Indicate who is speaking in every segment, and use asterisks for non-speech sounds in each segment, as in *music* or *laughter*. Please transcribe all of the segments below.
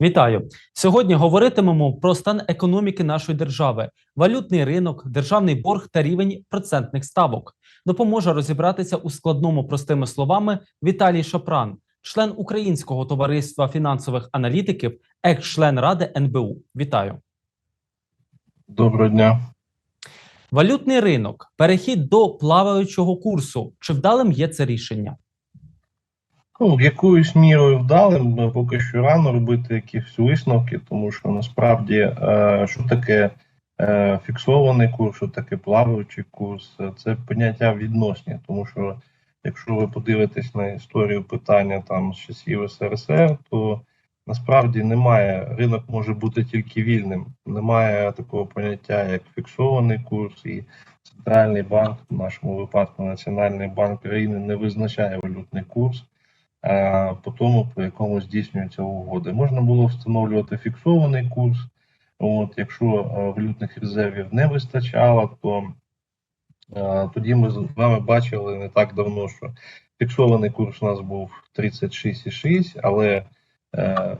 Speaker 1: Вітаю сьогодні. Говоритимемо про стан економіки нашої держави, валютний ринок, державний борг та рівень процентних ставок. Допоможе розібратися у складному простими словами Віталій Шапран, член Українського товариства фінансових аналітиків, екс-член ради НБУ. Вітаю.
Speaker 2: Доброго дня.
Speaker 1: Валютний ринок, перехід до плаваючого курсу. Чи вдалим є це рішення?
Speaker 2: Ну, якоюсь мірою вдалим, поки що рано робити якісь висновки, тому що насправді е, що таке е, фіксований курс, що таке плаваючий курс, це поняття відносні, тому що якщо ви подивитесь на історію питання там з часів СРСР, то насправді немає, ринок може бути тільки вільним. Немає такого поняття, як фіксований курс, і центральний банк, в нашому випадку Національний банк країни, не визначає валютний курс. Е, По тому, по якому здійснюються угоди, можна було встановлювати фіксований курс. От, якщо е, валютних резервів не вистачало, то е, тоді ми з вами бачили не так давно, що фіксований курс у нас був 36,6, але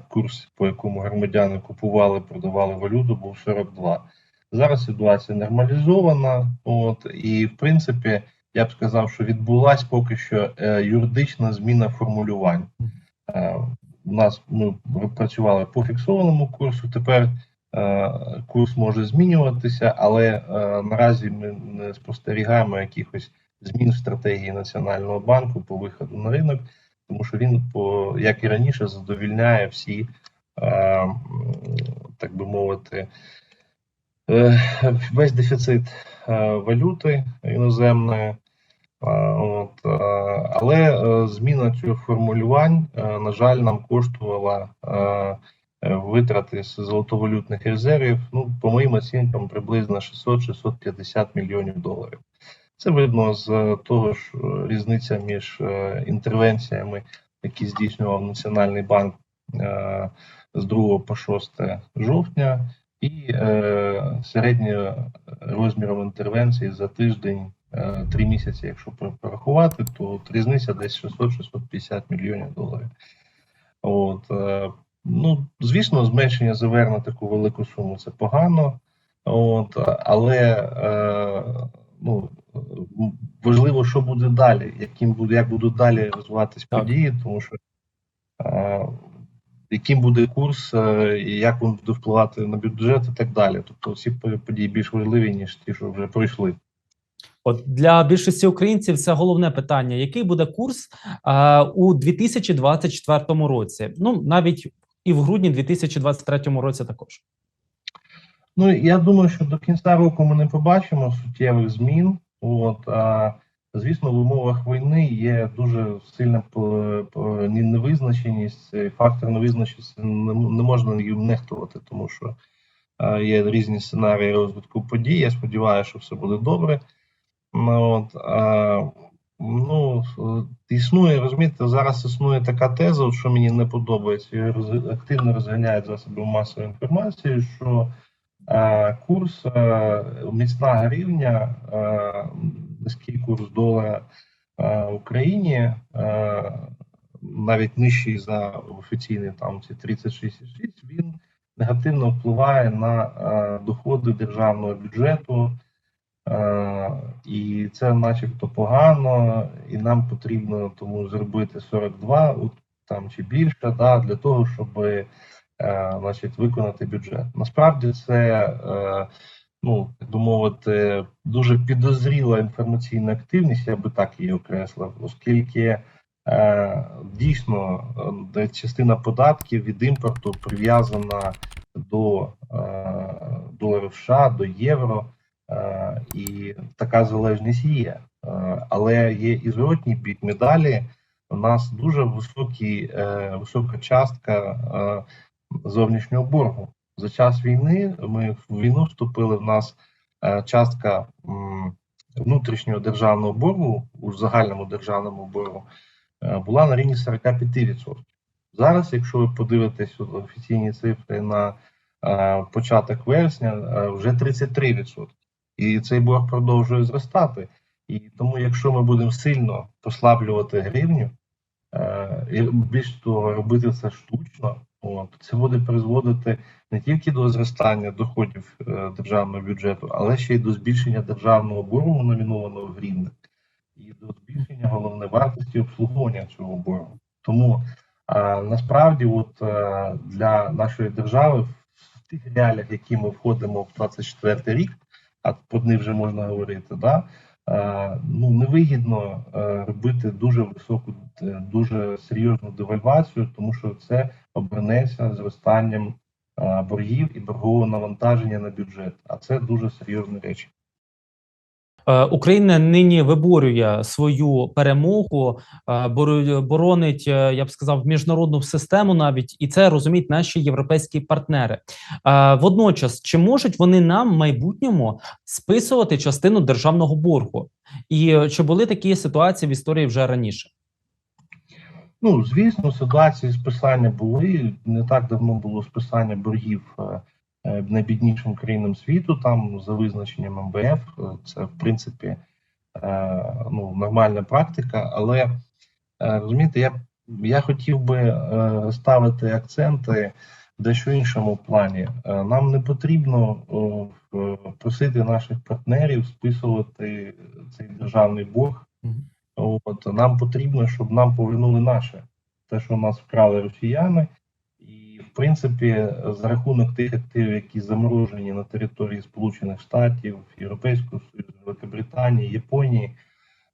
Speaker 2: курс, по якому громадяни купували, продавали валюту, був 42. Зараз ситуація нормалізована, от і в принципі я б сказав, що відбулась поки що е, юридична зміна формулювань. Е, у нас ми працювали по фіксованому курсу. Тепер е, курс може змінюватися, але е, наразі ми не спостерігаємо якихось змін в стратегії Національного банку по виходу на ринок, тому що він, по як і раніше, задовільняє всі, е, так би мовити, е, весь дефіцит е, валюти іноземної. А, От, е, але е, зміна цих формулювань, е, на жаль, нам коштувала е, е, витрати з золотовалютних резервів, ну, по моїм оцінкам, приблизно 600-650 мільйонів доларів. Це видно з того ж е, різниця між е, інтервенціями, які здійснював Національний банк е, з 2 по 6 жовтня, і е, середнім розміром інтервенції за тиждень е, три місяці, якщо пор- порахувати, то різниця десь 600-650 мільйонів доларів. От, е, ну, звісно, зменшення ЗВР на таку велику суму це погано, от, але е, ну, важливо, що буде далі, яким буде, як будуть далі розвиватись
Speaker 1: Так.
Speaker 2: події, тому що яким буде курс, і як він буде впливати на бюджет і так далі. Тобто всі по- події більш важливі, ніж ті, що вже пройшли.
Speaker 1: От для більшості українців це головне питання: який буде курс е, у 2024 році? Ну навіть і в грудні 2023 році також.
Speaker 2: Ну я думаю, що до кінця року ми не побачимо суттєвих змін. От а звісно, в умовах війни є дуже сильна по- ні- невизначеність. Фактор невизначеності не, можна їм нехтувати, тому що а, є різні сценарії розвитку подій. Я сподіваюся, що все буде добре. Ну, от, ну, е, існує, розумієте, зараз існує така теза, що мені не подобається, і роз- активно розганяють засоби масової інформації, що е, курс е, міцна гривня, е, низький курс долара е, Україні, е, навіть нижчий за офіційний там ці 36,6, він негативно впливає на е, доходи державного бюджету. Е, І це начебто погано, і нам потрібно тому зробити 42 от, там чи більше, да, для того, щоб е, значить, виконати бюджет. Насправді це, е, ну, так би мовити, дуже підозріла інформаційна активність, я би так її окреслив, оскільки дійсно частина податків від імпорту прив'язана до доларів США, до євро. Е, і така залежність є. Е, але є і зворотній бік медалі. У нас дуже високі, е, висока частка зовнішнього боргу. За час війни ми в війну вступили. В нас частка внутрішнього державного боргу у загальному державному боргу була на рівні 45%. Зараз, якщо ви подивитесь офіційні цифри на початок вересня, вже 33%. І цей борг продовжує зростати. І тому, якщо ми будемо сильно послаблювати гривню, е, і більш того, робити це штучно, От це буде призводити не тільки до зростання доходів е, державного бюджету, але ще й до збільшення державного боргу номінованого в гривнах і до збільшення головне вартості обслуговування цього боргу. Тому а, насправді, от е, для нашої держави в тих реаліях, які ми входимо в 24 рік, а про них вже можна говорити, да, ну невигідно е, робити дуже високу, е, дуже серйозну девальвацію, тому що це обернеться зростанням боргів і боргового навантаження на бюджет. А це дуже серйозні речі.
Speaker 1: Е, Україна нині виборює свою перемогу, е, боронить, е, я б сказав, міжнародну систему навіть, і це розуміють наші європейські партнери. Водночас, чи можуть вони нам в майбутньому списувати частину державного боргу? І чи були такі ситуації в історії вже раніше?
Speaker 2: Ну, звісно, ситуації списання були. Не так давно було списання боргів найбіднішим країнам світу, там за визначенням МВФ. Е, Це, в принципі, е, ну, нормальна практика. Але е, розумієте, я, я хотів би е, ставити акценти в дещо іншому плані. Е, Нам не потрібно просити наших партнерів списувати цей державний борг. От нам потрібно, щоб нам повернули наше, те, що нас вкрали росіяни, принципі, за рахунок тих активів, які заморожені на території Сполучених Штатів, Європейського Союзу, Великобританії, Японії,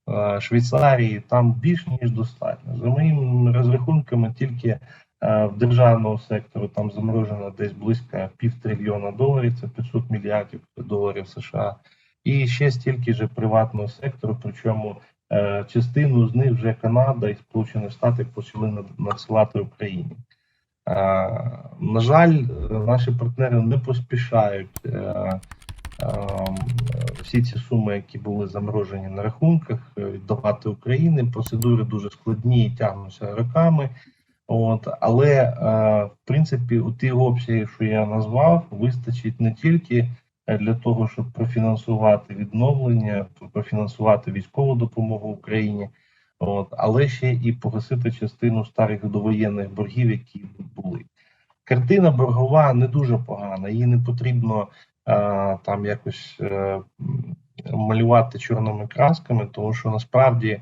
Speaker 2: е, Швейцарії, там більш ніж достатньо. За моїми розрахунками, тільки е, в державного сектору там заморожено десь близько півтрильйона доларів, це 500 мільярдів доларів США, і ще стільки ж приватного сектору, причому Е, Частину з них вже Канада і Сполучені Штати почали над- надсилати Україні. Е, На жаль, наші партнери не поспішають е, е, всі ці суми, які були заморожені на рахунках, віддавати Україні. Процедури дуже складні і тягнуться роками. От, але в принципі, у ті обсяги, що я назвав, вистачить не тільки для того, щоб профінансувати відновлення, профінансувати військову допомогу Україні, от, але ще і погасити частину старих довоєнних боргів, які були. Картина боргова не дуже погана, її не потрібно е, там якось е, малювати чорними красками, тому що насправді,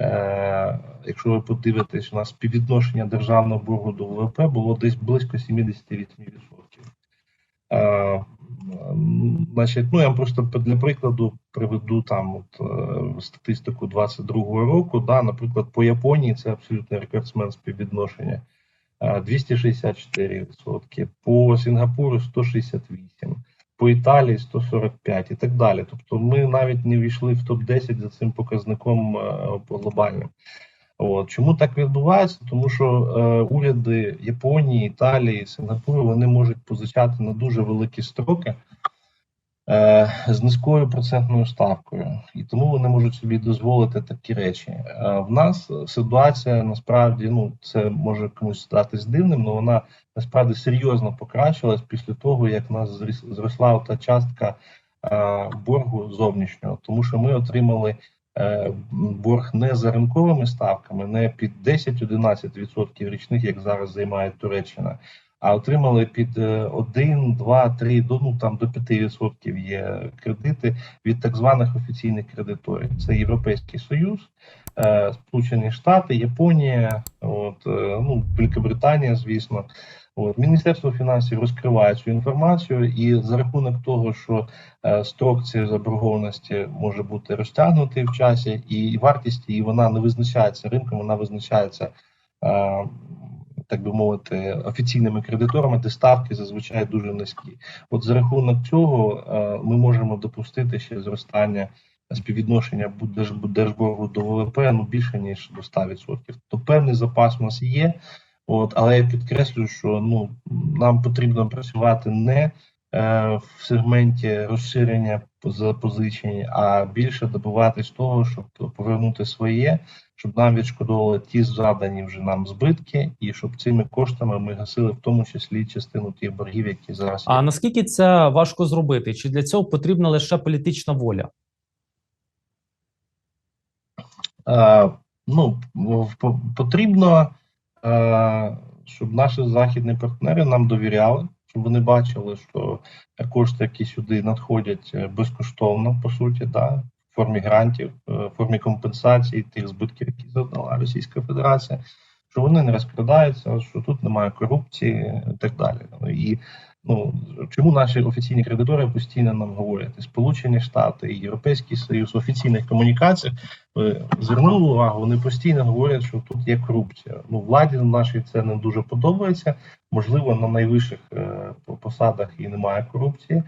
Speaker 2: е, якщо ви подивитесь, у нас співвідношення державного боргу до ВВП було десь близько 78%. Е, м, Значить, ну я просто для прикладу приведу там от, е, статистику 22-го року. Да, наприклад, по Японії це абсолютний рекордсмен співвідношення. е, 264%, по Сінгапуру 168%, по Італії 145% і так далі. Тобто ми навіть не війшли в топ-10 за цим показником е, глобальним. От. Чому так відбувається? Тому що е, уряди Японії, Італії, Сингапуру вони можуть позичати на дуже великі строки е, з низькою процентною ставкою, і тому вони можуть собі дозволити такі речі. Е, в нас ситуація насправді ну це може комусь здатись дивним, але вона насправді серйозно покращилась після того, як в нас зросла та частка е, боргу зовнішнього, тому що ми отримали борг не за ринковими ставками, не під 10-11% річних, як зараз займає Туреччина, а отримали під е, 1, 2, 3, до ну там до 5% є кредити від так званих офіційних кредиторів. Це Європейський Союз, е, Сполучені Штати, Японія, от е, ну Великобританія, звісно. От Міністерство фінансів розкриває цю інформацію, і за рахунок того, що е, строк цієї заборгованості може бути розтягнутий в часі, і вартість її вона не визначається ринком, вона визначається, е, так би мовити, офіційними кредиторами, де ставки зазвичай дуже низькі. От за рахунок цього е, ми можемо допустити ще зростання співвідношення держборгу до ВВП ну більше ніж до 100%. То певний запас у нас є. От, але я підкреслюю, що ну нам потрібно працювати не е, в сегменті розширення запозичень, а більше добиватись того, щоб повернути своє, щоб нам відшкодовували ті задані вже нам збитки, і щоб цими коштами ми гасили в тому числі частину тих боргів, які зараз є.
Speaker 1: А наскільки це важко зробити? Чи для цього потрібна лише політична воля?
Speaker 2: Е, ну, потрібно, щоб наші західні партнери нам довіряли, щоб вони бачили, що кошти, які сюди надходять е, безкоштовно, по суті, да, в формі грантів, е, в формі компенсації тих збитків, які завдала Російська Федерація, що вони не розкрадаються, що тут немає корупції і так далі. І ну чому наші офіційні кредитори постійно нам говорять Сполучені Штати і Європейський Союз в офіційних комунікаціях звернули увагу, вони постійно говорять, що тут є корупція. Ну, владі нашій це не дуже подобається. Можливо, на найвищих е, посадах і немає корупції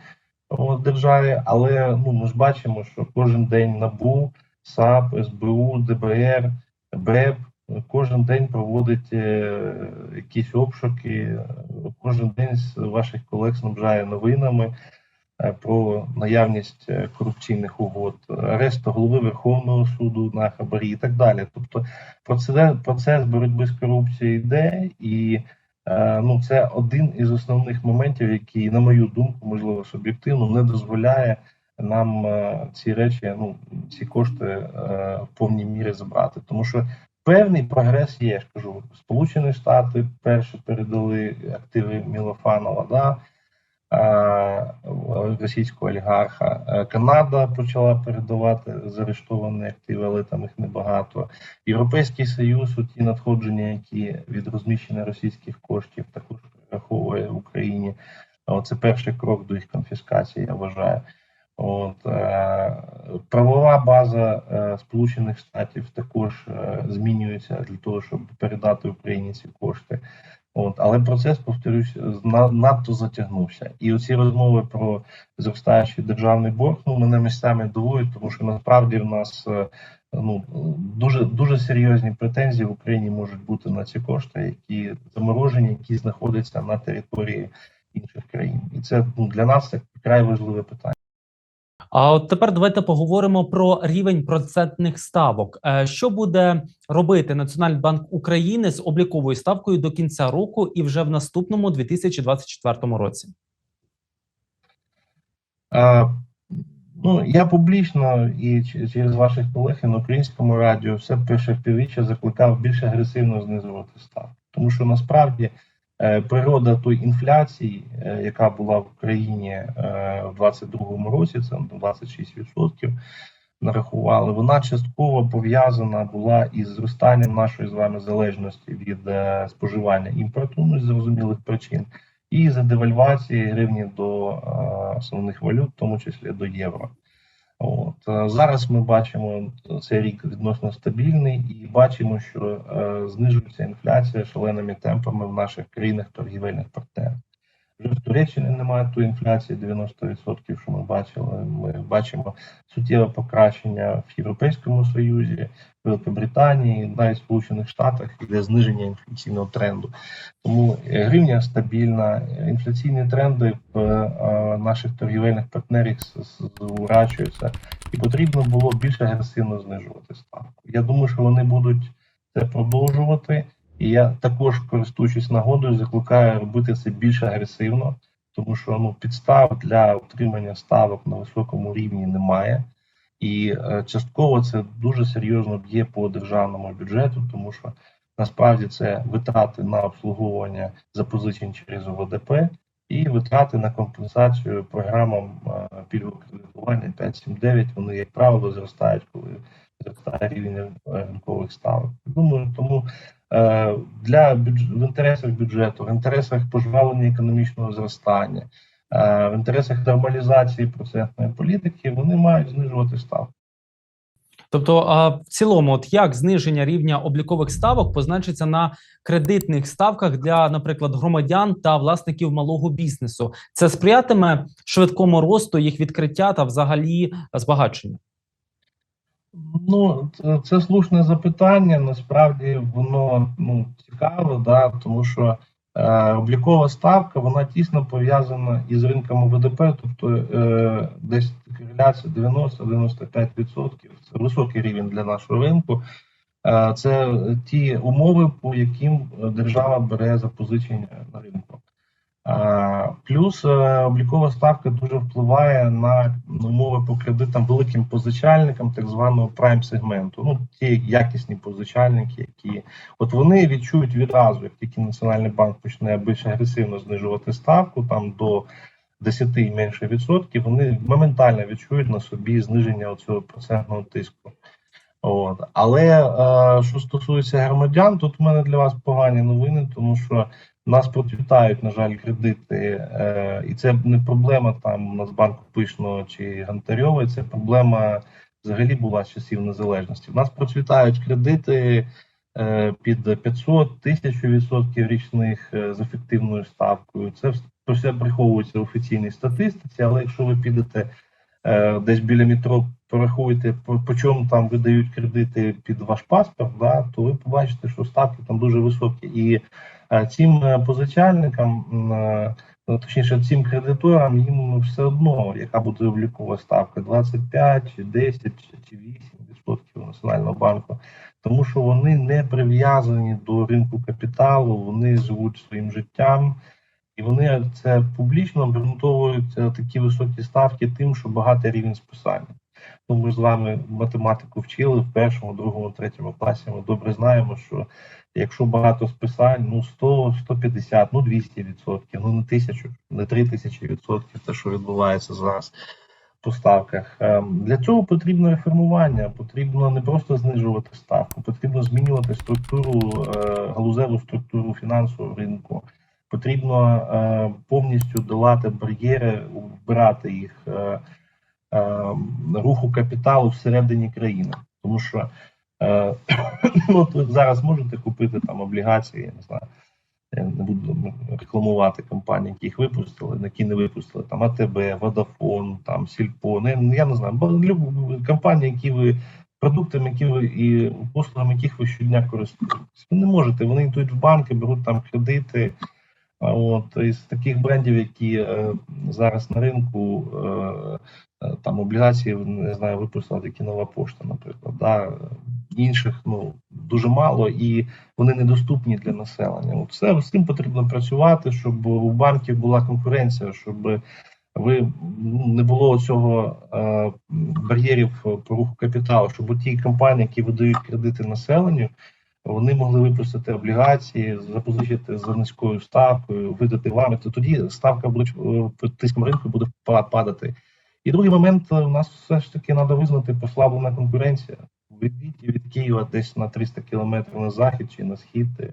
Speaker 2: в державі, але ну ми ж бачимо, що кожен день НАБУ, САП, СБУ, ДБР, БЕП кожен день проводить е, якісь обшуки. Кожен день з ваших колег снабжає новинами е, про наявність е, корупційних угод, арест голови Верховного суду на хабарі і так далі. Тобто процес, процес боротьби з корупцією йде, і ну, це один із основних моментів, який, на мою думку, можливо, суб'єктивно, не дозволяє нам ці речі, ну ці кошти в повній мірі забрати, тому що. Певний прогрес є, я кажу. Сполучені Штати перші передали активи Мілофанова, да, російського олігарха. Канада почала передавати заарештовані активи, але там їх небагато. Європейський Союз, у ті надходження, які від розміщення російських коштів, також перераховує в Україні. Це перший крок до їх конфіскації, я вважаю. От е, правова база е, Сполучених Штатів також е, змінюється для того, щоб передати Україні ці кошти. От, але процес, повторюсь, на, надто затягнувся. І оці розмови про зростаючий державний борг ну, мене місцями дивують, тому що насправді в нас ну дуже дуже серйозні претензії в Україні можуть бути на ці кошти, які заморожені, які знаходяться на території інших країн, і це ну для нас це вкрай важливе питання.
Speaker 1: А от тепер давайте поговоримо про рівень процентних ставок. Е, Що буде робити Національний банк України з обліковою ставкою до кінця року і вже в наступному 2024 році?
Speaker 2: А, ну, я публічно і через ваших колег і на українському радіо все перше півріччя закликав більш агресивно знижувати ставки. Тому що насправді природа тої інфляції, е, яка була в Україні е, в 22-му році, це 26% нарахували, вона частково пов'язана була із зростанням нашої з вами залежності від е, споживання імпорту, ну з зрозумілих причин, і за девальвації гривні до е, основних валют, в тому числі до євро. Е, зараз ми бачимо цей рік відносно стабільний, і бачимо, що е, знижується інфляція шаленими темпами в наших країнах торгівельних партнерів. Туреччині немає тої інфляції 90%, що ми бачили. Ми бачимо суттєве покращення в Європейському Союзі, Великобританії, навіть в Сполучених Штатах іде зниження інфляційного тренду. Тому е, гривня стабільна, інфляційні тренди в е, наших торгівельних партнерів зворачуються, і потрібно було більш агресивно знижувати ставку. Я думаю, що вони будуть це продовжувати. І я також, користуючись нагодою, закликаю робити це більш агресивно, тому що ну підстав для утримання ставок на високому рівні немає. І е, частково це дуже серйозно б'є по державному бюджету, тому що насправді це витрати на обслуговування запозичень через ОВДП і витрати на компенсацію програмам е, пільгового кредитування 5.7.9, Вони, як правило, зростають, коли зростає рівень ринкових ставок. Думаю, тому для бюдж... в інтересах бюджету, в інтересах пожвавлення економічного зростання, е, в інтересах нормалізації процентної політики вони мають знижувати ставку.
Speaker 1: Тобто, а в цілому, от як зниження рівня облікових ставок позначиться на кредитних ставках для, наприклад, громадян та власників малого бізнесу, це сприятиме швидкому росту їх відкриття та взагалі збагачення?
Speaker 2: Ну, це, слушне запитання. Насправді воно ну цікаво, да, тому що е, облікова ставка вона тісно пов'язана із ринком ОВДП, тобто е, десь кореляція 90-95%. Це високий рівень для нашого ринку. Е, це ті умови, по яким держава бере запозичення на ринку. Плюс е, облікова ставка дуже впливає на умови по кредитам великим позичальникам так званого прайм сегменту. Ну, ті якісні позичальники, які от вони відчують відразу, як тільки Національний банк почне більш агресивно знижувати ставку там до 10 і менше відсотків, вони моментально відчують на собі зниження цього процентного тиску. От. Але е, що стосується громадян, тут в мене для вас погані новини, тому що нас процвітають, на жаль, кредити, е, і це не проблема там Нацбанку Пишного чи Гонтарьова, це проблема взагалі була з часів незалежності. У нас процвітають кредити е, під 500 1000 відсотків річних е, з ефективною ставкою. Це вс- все приховується в офіційній статистиці, але якщо ви підете е, десь біля метро, порахуєте, по, по чому там видають кредити під ваш паспорт, да, то ви побачите, що ставки там дуже високі. І цим е, позичальникам, е, ну, точніше, цим кредиторам їм все одно, яка буде облікова ставка 25, чи 10 чи- чи 8 відсотків Національного банку, тому що вони не прив'язані до ринку капіталу, вони живуть своїм життям. І вони це публічно обґрунтовують такі високі ставки тим, що багатий рівень списання. Ну, ми з вами математику вчили в першому, другому, третьому класі. Ми добре знаємо, що якщо багато списань, ну 100, 150, ну 200 відсотків, ну не тисячу, не три тисячі відсотків, те, що відбувається зараз по ставках. Ем, Для цього потрібно реформування, потрібно не просто знижувати ставку, потрібно змінювати структуру, е, галузеву структуру фінансового ринку. Потрібно е, повністю долати бар'єри, вбирати їх е, руху капіталу всередині країни. Тому що е, *coughs* ну, ви зараз можете купити там облігації, я не знаю. Я не буду рекламувати компанії, які їх випустили, які не випустили, там АТБ, Водафон, там Сільпо, не, я не знаю, бо люб- компанії, які ви продуктами, які ви і послугами, яких ви щодня користуєтесь. Ви не можете, вони йдуть в банки, беруть там кредити. От із таких брендів, які е, зараз на ринку, е, е, там облігації, не знаю, випустила такі нова пошта, наприклад. Да? Інших ну дуже мало і вони недоступні для населення. От Це з цим потрібно працювати, щоб у банків була конкуренція, щоб ви ну, не було цього е, бар'єрів по руху капіталу, щоб ті компанії, які видають кредити населенню, вони могли випустити облігації, запозичити за низькою ставкою, видати вам, то тоді ставка буде е, тиском ринку буде падати. І другий момент е, у нас все ж таки треба визнати послаблена конкуренція. Відійдіть від Києва десь на 300 кілометрів на захід чи на схід. е,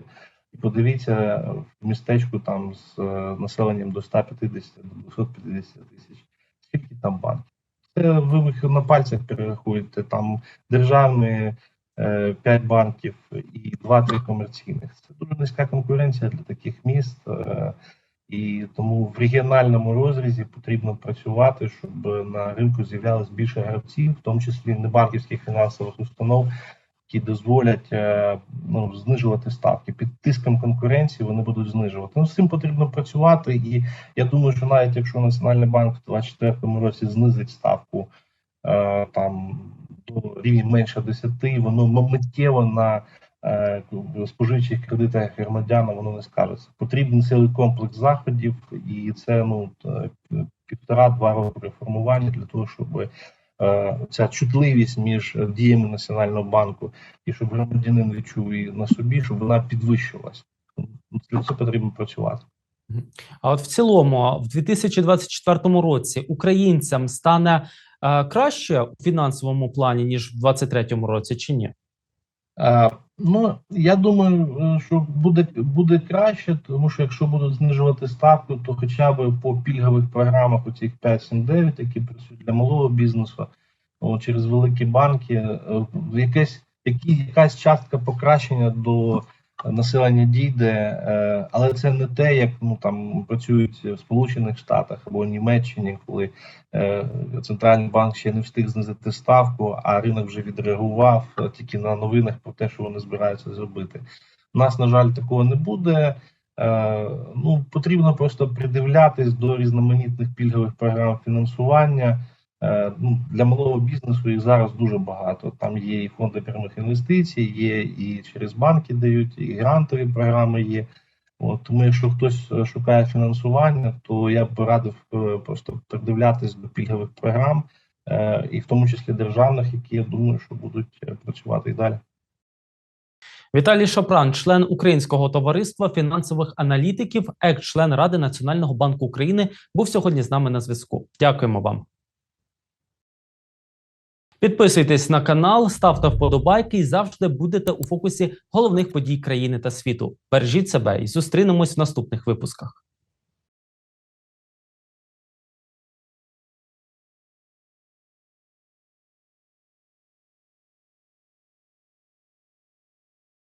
Speaker 2: І подивіться в містечку там з населенням до 150 до 250 тисяч. Скільки там банків? Це ви їх на пальцях перерахуєте. Там державні 5 банків і 2-3 комерційних. Це дуже низька конкуренція для таких міст. е, І тому в регіональному розрізі потрібно працювати, щоб на ринку з'являлось більше гравців, в тому числі небанківських фінансових установ, які дозволять е, ну, знижувати ставки. Під тиском конкуренції вони будуть знижувати. Ну, з цим потрібно працювати. І я думаю, що навіть якщо Національний банк в 2024 році знизить ставку е, там рівня менше 10, воно миттєво на е, споживчих кредитах громадянам воно не скажеться. Потрібен цілий комплекс заходів, і це ну півтора-два роки реформування для того, щоб е, ця чутливість між діями національного банку і щоб громадянин відчув її на собі, щоб вона підвищилась. Для цього потрібно працювати.
Speaker 1: А от в цілому, в 2024 році українцям стане е, краще у фінансовому плані ніж в 2023 році, чи ні?
Speaker 2: Е, ну, я думаю, е, що буде, буде краще, тому що якщо будуть знижувати ставку, то хоча б по пільгових програмах, оцих 5-7-9, які працюють для малого бізнесу, о, через великі банки, е, якесь, які, якась частка покращення до населення дійде, е, але це не те, як ну там працюють в Сполучених Штатах або Німеччині, коли е, центральний банк ще не встиг знизити ставку, а ринок вже відреагував тільки на новинах про те, що вони збираються зробити. У нас, на жаль, такого не буде. Е, ну потрібно просто придивлятись до різноманітних пільгових програм фінансування. Е, ну, для малого бізнесу їх зараз дуже багато. Там є і фонди прямих інвестицій, є і через банки дають, і грантові програми є. От, тому якщо хтось е, шукає фінансування, то я б радив е, просто придивлятись до пільгових програм, і в тому числі державних, які я думаю, що будуть працювати і далі.
Speaker 1: Віталій Шапран, член Українського товариства фінансових аналітиків, екс-член Ради Національного банку України, був сьогодні з нами на зв'язку. Дякуємо вам. Підписуйтесь на канал, ставте вподобайки і завжди будете у фокусі головних подій країни та світу. Бережіть себе і зустрінемось в наступних випусках.